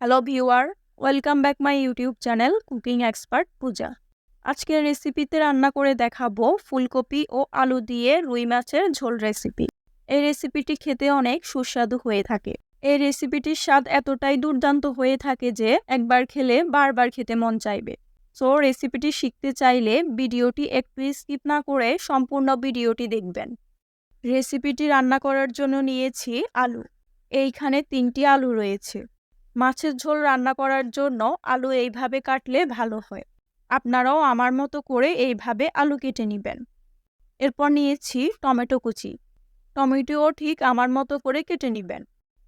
Hello viewer welcome back my YouTube channel cooking expert Puja আজকের রেসিপিতে রান্না করে দেখাবো ফুলকপি ও আলু দিয়ে রুই মাছের ঝোল রেসিপি এই রেসিপিটি খেতে অনেক সুস্বাদু হয়ে থাকে। এই রেসিপিটির স্বাদ এতটাই দুর্দান্ত হয়ে থাকে যে একবার খেলে বারবার খেতে মন চাইবে। সো রেসিপিটি শিখতে চাইলে ভিডিওটি একটু স্কিপ না করে সম্পূর্ণ ভিডিওটি দেখবেন। রেসিপিটি রান্না করার জন্য নিয়েছি আলু। এইখানে তিনটি আলু রয়েছে। মাছের ঝোল রান্না করার জন্য আলু এইভাবে কাটলে ভালো হয়। আপনারাও আমার মতো করে এইভাবে আলু কেটে নেবেন। এরপর নিয়েছি টমেটো কুচি। টমেটোও ঠিক আমার মতো করে কেটে নেবেন।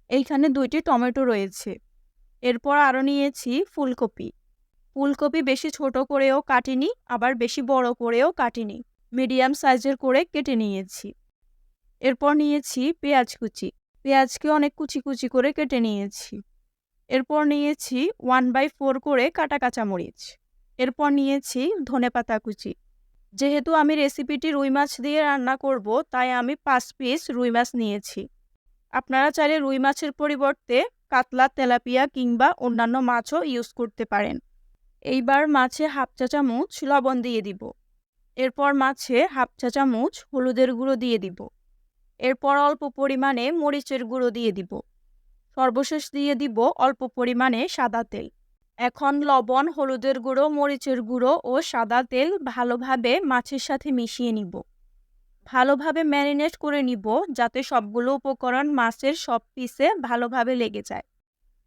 এইখানে দুইটি টমেটো রয়েছে। এরপর আরও নিয়েছি ফুলকপি। ফুলকপি বেশি ছোট করেও কাটিনি, আবার বেশি বড় করেও কাটিনি। মিডিয়াম সাইজের করে কেটে নিয়েছি। এরপর নিয়েছি পেঁয়াজ কুচি। পেঁয়াজকে অনেক কুচি কুচি করে কেটে নিয়েছি। এরপর নিয়েছি ওয়ান বাই ফোর করে কাটা কাঁচামরিচ। এরপর নিয়েছি ধনেপাতা কুচি। যেহেতু আমি রেসিপিটি রুই মাছ দিয়ে রান্না করব, তাই আমি পাঁচ পিস রুই মাছ নিয়েছি। আপনারা চাইলে রুই মাছের পরিবর্তে কাতলা, তেলাপিয়া কিংবা অন্যান্য মাছও ইউজ করতে পারেন। এইবার মাছে হাফ চা চামচ লবণ দিয়ে দিব। এরপর মাছে হাফ চা চামচ হলুদের গুঁড়ো দিয়ে দিব। এরপর অল্প পরিমাণে মরিচের গুঁড়ো দিয়ে দিব। সর্বশেষ দিয়ে দিব অল্প পরিমাণে সাদা তেল। এখন লবণ, হলুদের গুঁড়ো, মরিচের গুঁড়ো ও সাদা তেল ভালোভাবে মাছের সাথে মিশিয়ে নিব। ভালোভাবে ম্যারিনেট করে নিব যাতে সবগুলো উপকরণ মাছের সব পিসে ভালোভাবে লেগে যায়।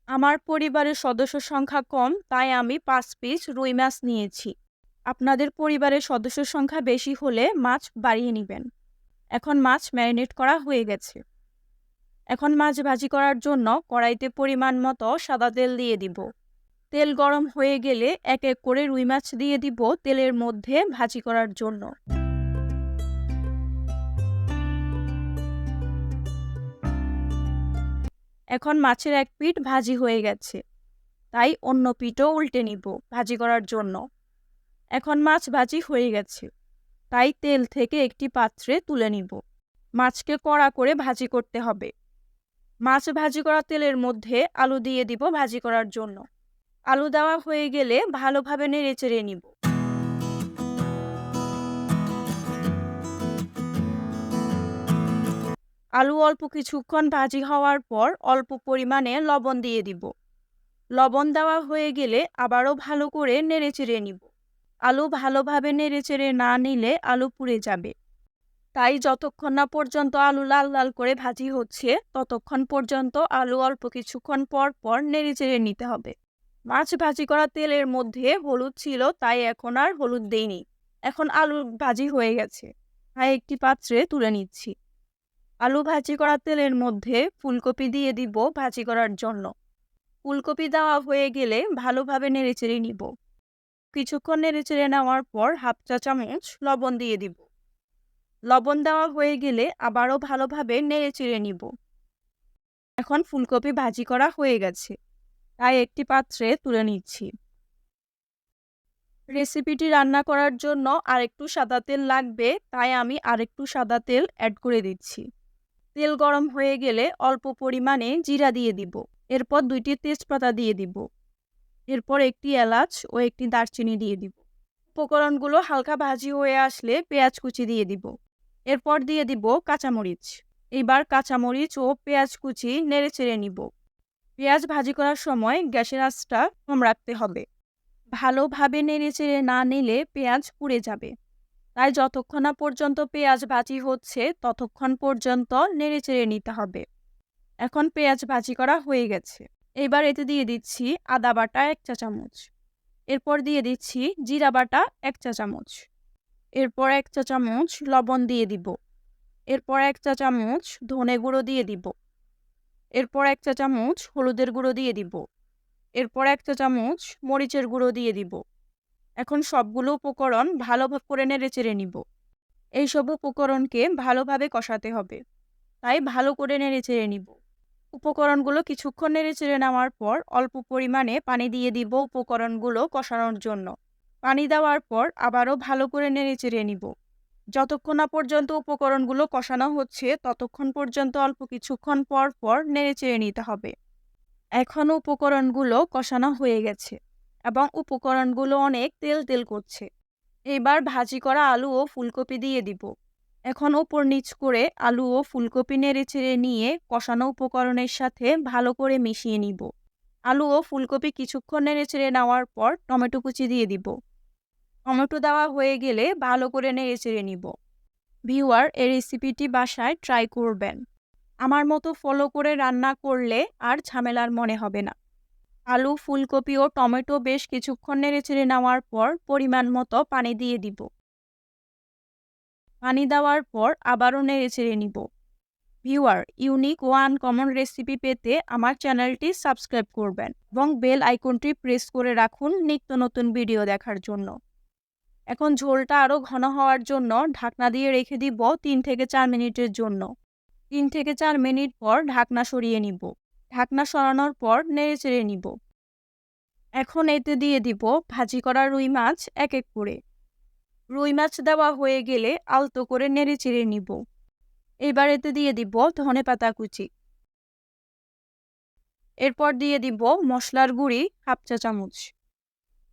আমার পরিবারের সদস্য সংখ্যা কম, তাই আমি পাঁচ পিস রুই মাছ নিয়েছি। আপনাদের পরিবারের সদস্য সংখ্যা বেশি হলে মাছ বাড়িয়ে নেবেন। এখন মাছ ম্যারিনেট করা হয়ে গেছে। এখন মাছ ভাজি করার জন্য কড়াইতে পরিমাণ মতো সাদা তেল দিয়ে দিব। তেল গরম হয়ে গেলে এক এক করে রুই মাছ দিয়ে দিব তেলের মধ্যে ভাজি করার জন্য। এখন মাছের এক পিঠ ভাজি হয়ে গেছে। তাই অন্য পিঠও উল্টে নিব ভাজি করার জন্য। এখন মাছ ভাজি হয়ে গেছে। তাই তেল থেকে একটি পাত্রে তুলে নিব। মাছকে কড়া করে ভাজি করতে হবে। মাছ ভাজি করা তেলের মধ্যে আলু দিয়ে দিব ভাজি করার জন্য। আলু দেওয়া হয়ে গেলে ভালোভাবে নেড়ে চেড়ে নিব। আলু অল্প কিছুক্ষণ ভাজি হওয়ার পর অল্প পরিমাণে লবণ দিয়ে দিব। লবণ দেওয়া হয়ে গেলে আবারও ভালো করে নেড়ে চেড়ে নিব। আলু ভালোভাবে নেড়ে চেড়ে না নিলে আলু পুড়ে যাবে। তাই যতক্ষণ না পর্যন্ত আলু লাল লাল করে ভাজি হচ্ছে, ততক্ষণ পর্যন্ত আলু অল্প কিছুক্ষণ পর পর নেড়ে চেড়ে নিতে হবে। মাছ ভাজি করা তেলের মধ্যে হলুদ ছিল, তাই এখন আর হলুদ দেইনি। এখন আলু ভাজি হয়ে গেছে। তাই একটি পাত্রে তুলে নিচ্ছি। আলু ভাজি করা তেলের মধ্যে ফুলকপি দিয়ে দিব ভাজি করার জন্য। ফুলকপি দেওয়া হয়ে গেলে ভালোভাবে নেড়ে চেড়ে নিব। কিছুক্ষণ নেড়ে চেড়ে নেওয়ার পর হাফ চা চামচ লবণ দিয়ে দিব। লবণ দেওয়া হয়ে গেলে আবারও ভালোভাবে নেড়ে চেড়ে নিব। এখন ফুলকপি ভাজি করা হয়ে গেছে। তাই একটি পাত্রে তুলে নিচ্ছি। রেসিপিটি রান্না করার জন্য আরেকটু সাদা তেল লাগবে, তাই আমি আরেকটু সাদা তেল অ্যাড করে দিচ্ছি। তেল গরম হয়ে গেলে অল্প পরিমাণে জিরা দিয়ে দিব। এরপর দুইটি তেজপাতা দিয়ে দিব। এরপর একটি এলাচ ও একটি দারচিনি দিয়ে দিব। উপকরণগুলো হালকা ভাজি হয়ে আসলে পেঁয়াজ কুচি দিয়ে দিব। এরপর দিয়ে দিব কাঁচামরিচ। এবার কাঁচামরিচ ও পেঁয়াজ কুচি নেড়ে চেড়ে নিব। পেঁয়াজ ভাজি করার সময় গ্যাসের আঁচটা কম রাখতে হবে। ভালোভাবে নেড়ে চেড়ে না নিলে পেঁয়াজ পুড়ে যাবে। তাই যতক্ষণ না পর্যন্ত পেঁয়াজ ভাজি হচ্ছে, ততক্ষণ পর্যন্ত নেড়ে চেড়ে নিতে হবে। এখন পেঁয়াজ ভাজি করা হয়ে গেছে। এবার এতে দিয়ে দিচ্ছি আদা বাটা এক চা চামচ। এরপর দিয়ে দিচ্ছি জিরা বাটা এক চা চামচ। এরপর এক চা চামচ লবণ দিয়ে দিব। এরপর এক চা চামচ ধনে গুঁড়ো দিয়ে দিব। এরপর এক চা চামচ হলুদের গুঁড়ো দিয়ে দিব। এরপর এক চা চামচ মরিচের গুঁড়ো দিয়ে দিব। এখন সবগুলো উপকরণ ভালোভাবে করে নেড়ে চেড়ে নিব এইসব উপকরণকে ভালোভাবে কষাতে হবে। তাই ভালো করে নেড়ে চেড়ে নিব। উপকরণগুলো কিছুক্ষণ নেড়ে চেড়ে নেওয়ার পর অল্প পরিমাণে পানি দিয়ে দিব উপকরণগুলো কষানোর জন্য। পানি দেওয়ার পর আবারও ভালো করে নেড়ে চেড়ে নিব। যতক্ষণ না পর্যন্ত উপকরণগুলো কষানো হচ্ছে, ততক্ষণ পর্যন্ত অল্প কিছুক্ষণ পর পর নেড়ে চেড়ে নিতে হবে। এখন উপকরণগুলো কষানো হয়ে গেছে এবং উপকরণগুলো অনেক তেল তেল করছে। এবার ভাজি করা আলু ও ফুলকপি দিয়ে দিব। এখন ওপর নিচ করে আলু ও ফুলকপি নেড়ে চেড়ে নিয়ে কষানো উপকরণের সাথে ভালো করে মিশিয়ে নিব। আলু ও ফুলকপি কিছুক্ষণ নেড়ে চেড়ে নেওয়ার পর টমেটো কুচি দিয়ে দিব। টমেটো দেওয়া হয়ে গেলে ভালো করে নেড়ে চেড়ে নিব। ভিউয়ার, এই রেসিপিটি বাসায় ট্রাই করবেন। আমার মতো ফলো করে রান্না করলে আর ঝামেলার মনে হবে না। আলু, ফুলকপি ও টমেটো বেশ কিছুক্ষণ নেড়ে চেড়ে নেওয়ার পর পরিমাণ মতো পানি দিয়ে দিব। পানি দেওয়ার পর আবারও নেড়ে চেড়ে নিব। Viewer, unique one common recipe পেতে আমার চ্যানেলটি সাবস্ক্রাইব করবেন এবং বেল আইকনটি প্রেস করে রাখুন নিত্য নতুন ভিডিও দেখার জন্য। এখন ঝোলটা আরও ঘন হওয়ার জন্য ঢাকনা দিয়ে রেখে দিব তিন থেকে চার মিনিটের জন্য। তিন থেকে চার মিনিট পর ঢাকনা সরিয়ে নিব। ঢাকনা সরানোর পর নেড়ে চেড়ে নিব। এখন এতে দিয়ে দিব ভাজি করা রুই মাছ এক এক করে। রুই মাছ দেওয়া হয়ে গেলে আলতো করে নেড়ে চেড়ে নিব। এবার এতে দিয়ে দিব ধনে পাতা কুচি। এরপর দিয়ে দিব মশলার গুঁড়ি, হাফ চা চামচ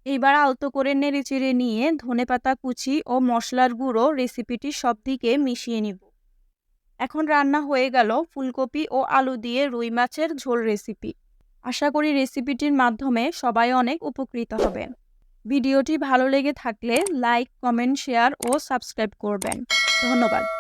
এইবার আলতো করে নেড়ে চেড়ে নিয়ে ধনে পাতা, কুচি ও মশলার গুঁড়ো রেসিপিটি সব দিকে মিশিয়ে নিব। এখন রান্না হয়ে গেল ফুলকপি ও আলু দিয়ে রুই মাছের ঝোল রেসিপি আশা করি রেসিপিটির মাধ্যমে সবাই অনেক উপকৃত হবেন। ভিডিওটি ভালো লেগে থাকলে লাইক কমেন্ট শেয়ার ও সাবস্ক্রাইব করবেন। ধন্যবাদ।